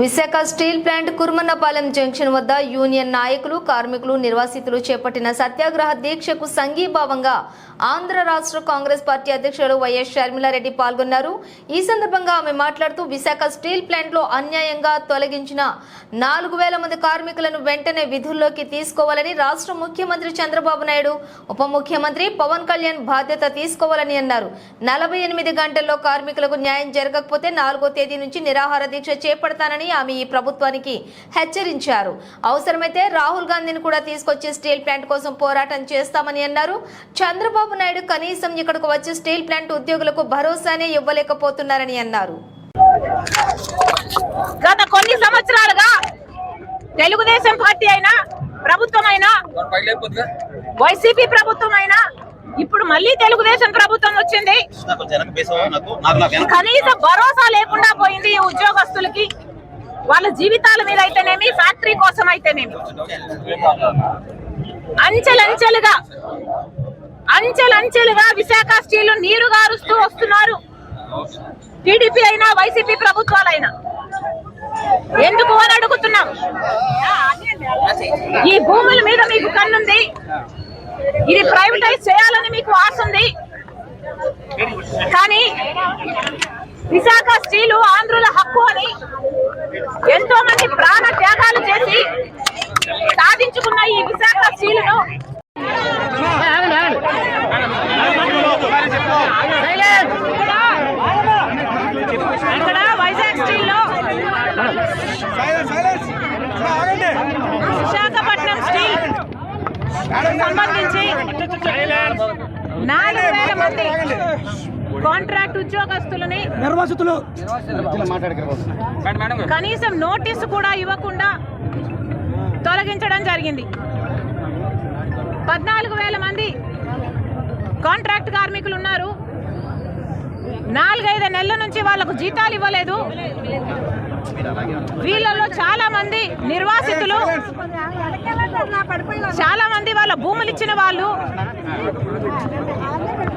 Visakha steel plant Kurmannapalem junction వద్ద union నాయకులు కార్మికులు నిర్వాసితులు చేపట్టిన సత్యాగ్రహ దీక్షకు సంఘీభావంగా ఆంధ్ర రాష్ట్ర కాంగ్రెస్ పార్టీ అధ్యక్షుడు వైఎస్ షర్మిలారెడ్డి పాల్గొన్నారు. ఈ సందర్భంగా ఆమె మాట్లాడుతూ విశాఖ స్టీల్ ప్లాంట్లో అన్యాయంగా తొలగించిన నాలుగు వేల మంది కార్మికులను వెంటనే విధుల్లోకి తీసుకోవాలని రాష్ట్ర ముఖ్యమంత్రి చంద్రబాబు నాయుడు ఉప ముఖ్యమంత్రి పవన్ కళ్యాణ్ బాధ్యత తీసుకోవాలని అన్నారు. నలభై ఎనిమిది గంటల్లో కార్మికులకు న్యాయం జరగకపోతే నాలుగో తేదీ నుంచి నిరాహార దీక్ష చేపడతానని ఆమె ఈ ప్రభుత్వానికి హెచ్చరించారు. అవసరమైతే రాహుల్ గాంధీని కూడా తీసుకొచ్చి స్టీల్ ప్లాంట్ కోసం పోరాటం చేస్తామని అన్నారు. చంద్రబాబు నాయుడు కనీసం ఇక్కడకు వచ్చి స్టీల్ ప్లాంట్ ఉద్యోగులకు భరోసానే ఇవ్వలేకపోతున్నారని అన్నారు. గత కొన్ని సంవత్సరాలుగా తెలుగుదేశం పార్టీ అయినా ప్రభుత్వం అయినా వైసీపీ ప్రభుత్వం అయినా ఇప్పుడు మళ్ళీ తెలుగుదేశం ప్రభుత్వం వచ్చింది. కనీస భరోసా లేకుండా పోయింది ఈ ఉద్యోగస్తులకి. వాళ్ళ జీవితాల మీద అయితేనేమి ఫ్యాక్టరీ కోసం అయితేనేమి. అంచెలంచెలుగా అంచెలంచెలుగా విశాఖ స్టీల్ నీరు గారుస్తూ వస్తున్నారు. టీడీపీ అయినా వైసీపీ ప్రభుత్వాలైనా. ఎందుకు అని అడుగుతున్నాం. ఈ భూముల మీద మీకు కన్నుంది. ఇది ప్రైవేటైజ్ చేయాలని మీకు ఆశ ఉంది. కానీ విశాఖ స్టీలు ఆంధ్రుల హక్కు అని ఎంతో మంది ప్రాణ త్యాగాలు చేసి సాధించుకున్న ఈ విశాఖ స్త్రీలను ఇక్కడ వైజాగ్ స్టీల్లో విశాఖపట్నం స్టీల్ సంబంధించి నాలుగు వేల మంది కాంట్రాక్ట్ ఉద్యోగస్తులని నిర్వాసితులు. కనీసం నోటీసు కూడా ఇవ్వకుండా తొలగించడం జరిగింది. పద్నాలుగు వేల మంది కాంట్రాక్ట్ కార్మికులు ఉన్నారు. నాలుగైదు నెలల నుంచి వాళ్ళకు జీతాలు ఇవ్వలేదు. వీళ్ళలో చాలా మంది నిర్వాసితులు చాలా మంది వాళ్ళ భూములు ఇచ్చిన వాళ్ళు.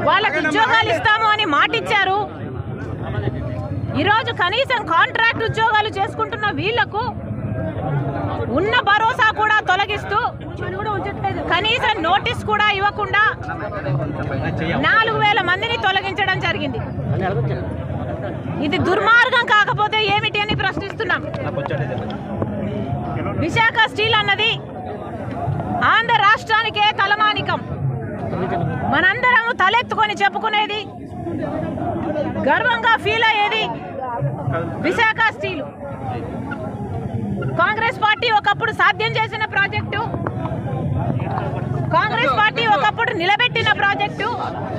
వాళ్ళకి ఉద్యోగాలు ఇస్తాము అని మాటిచ్చారు. ఈరోజు కనీసం కాంట్రాక్ట్ ఉద్యోగాలు చేసుకుంటున్న వీళ్ళకు ఉన్న భరోసా కూడా తొలగిస్తూ కనీసం నోటీస్ కూడా ఇవ్వకుండా నాలుగు వేల మందిని తొలగించడం జరిగింది. ఇది దుర్మార్గం కాకపోతే ఏమిటి? అని చెప్పుకునేది. గర్వంగా ఫీల్ అయ్యేది విశాఖ స్టీల్. కాంగ్రెస్ పార్టీ ఒకప్పుడు సాధ్యం చేసిన ప్రాజెక్టు. కాంగ్రెస్ పార్టీ ఒకప్పుడు నిలబెట్టిన ప్రాజెక్టు.